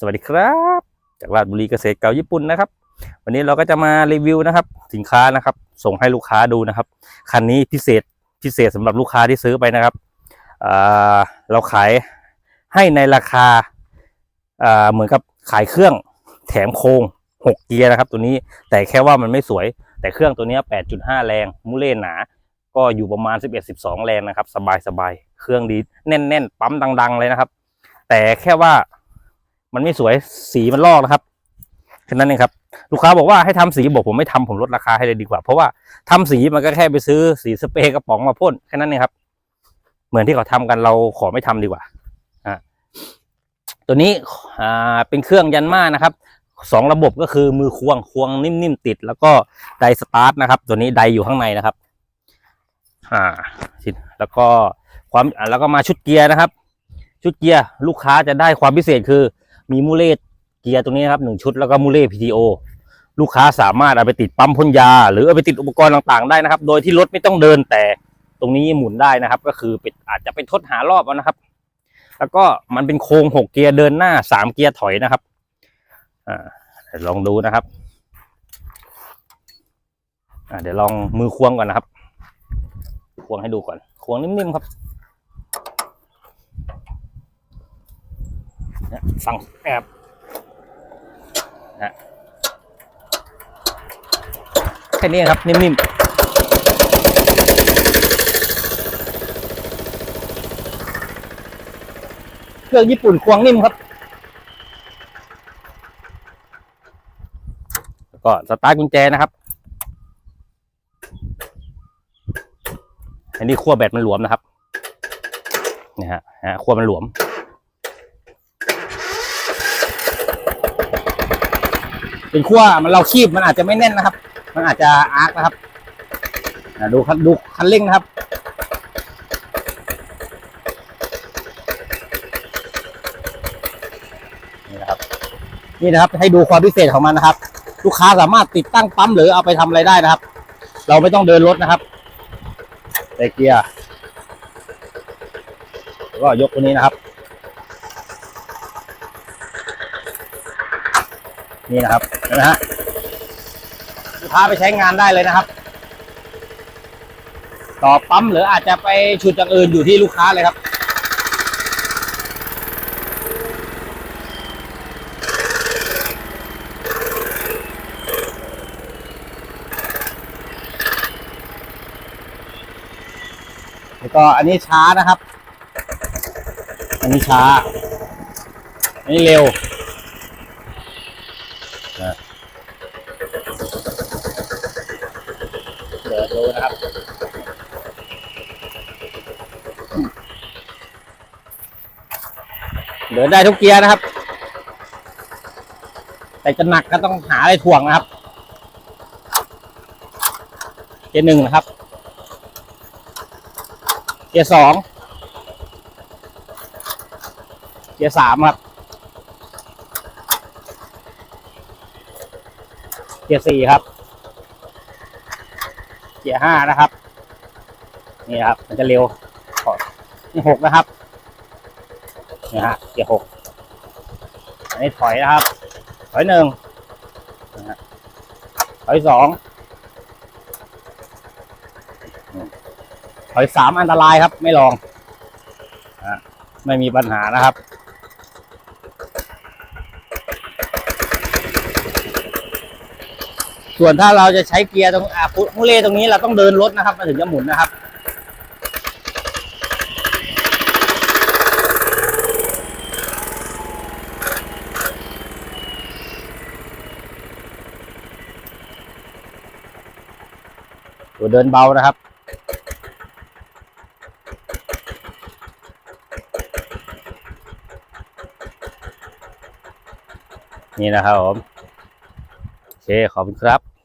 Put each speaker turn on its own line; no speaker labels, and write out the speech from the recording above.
สวัสดีครับ จากราชบุรีเกษตรเก่าญี่ปุ่นนะครับ วันนี้เราก็จะมารีวิวนะครับ สินค้านะครับ ส่งให้ลูกค้าดูนะครับ คันนี้พิเศษพิเศษสำหรับลูกค้าที่ซื้อไปนะครับเราขายให้ในราคาเหมือนกับขายเครื่องแถมโครงหกเกียร์นะครับ ตัวนี้แต่แค่ว่ามันไม่สวย แต่เครื่องตัวนี้ย8.5แรงมูเล่หนา ก็อยู่ประมาณ11-12แรงนะครับ สบายๆเครื่องดีแน่น ๆ ปั๊มดัง ๆ เลยนะครับ แต่แค่ว่า มันไม่สวยสีมันลอกนะครับแค่นั้นเองครับ ลูกค้าบอกว่าให้ทำสีบอกผมไม่ทำผมลดราคาให้เลยดีกว่า เพราะว่าทำสีมันก็แค่ไปซื้อสีสเปรย์กระป๋องมาพ่นแค่นั้นเองครับ เหมือนที่เขาทำกันเราขอไม่ทำดีกว่าอะตัวนี้อ่าเป็นเครื่องยันมานะครับสองระบบก็คือมือควงควงนิ่มๆติด แล้วก็ไดสตาร์ทนะครับ ตัวนี้ไดอยู่ข้างในนะครับ อ่าแล้วก็ความอ่าแล้วก็มาชุดเกียร์นะครับ ชุดเกียร์ลูกค้าจะได้ความพิเศษคือ มีมูเล่เกียร์ตรงนี้นะครับหนึ่งชุดแล้วก็มูเล่ PTO ลูกค้าสามารถเอาไปติดปั๊มพ่นยา หรือเอาไปติดอุปกรณ์ต่างๆได้นะครับ โดยที่รถไม่ต้องเดินแต่ตรงนี้หมุนได้นะครับ ก็คือเป็นอาจจะเป็นทดหารอบเอานะครับ แล้วก็มันเป็นโครงหกเกียร์เดินหน้าสามเกียร์ถอยนะครับอ่าลองดูนะครับอ่าเดี๋ยวลองมือควงก่อนนะครับ ควงให้ดูก่อน ควงนิ่มๆครับ นี่ยสั่งแอบนะแค่นี้ครับ นิ่มๆเครื่องญี่ปุ่นควงนิ่มครับ แล้วก็สตาร์ทกุญแจนะครับ อันนี้ขั้วแบตมันหลวมนะครับ นี่ฮะ ฮะขั้วมันหลวม็นขั้วมันเราคีบมันอาจจะไม่แน่นนะครับ มันอาจจะอาร์กนะครับดูคันดูคันเร่งนะครับนี่นะครับ นี่นะครับให้ดูความพิเศษของมันนะครับ ลูกค้าสามารถติดตั้งปั๊มหรือเอาไปทำอะไรได้นะครับ เราไม่ต้องเดินรถนะครับใส่เกียร์แล้วก็ยกตัวนี้นะครับ นี่นะครับเห็นไหมฮะลูกค้าไปใช้งานได้เลยนะครับ ต่อปั๊มหรืออาจจะไปชุดอย่างอื่นอยู่ที่ลูกค้าเลยครับแล้วก็อันนี้ช้านะครับ อันนี้ช้า อันนี้เร็ว นะเดี๋ยวดูนะครับเดินได้ทุกเกียร์นะครับ แต่จะหนักก็ต้องหาอะไรถ่วงนะครับ เกียร์หนึ่งนะครับ เกียร์สอง เกียร์สามครับ เกียร์สี่ครับ เกียร์ห้านะครับ นี่ครับ มันจะเร็วขอนี่หกนะครับนี่ฮะเกียร์หกอันนี้ถอยนะครับ ถอยหนึ่งถอยสองถอยสามอันตรายครับ ไม่ลองอะไม่มีปัญหานะครับ ส่วนถ้าเราจะใช้เกียร์ตรงอ่าพุเล่ตรงนี้เราต้องเดินรถนะครับมันถึงจะหมุนนะครับ ตัวเดินเบานะครับ นี่นะครับผม เคขอบคุณครับ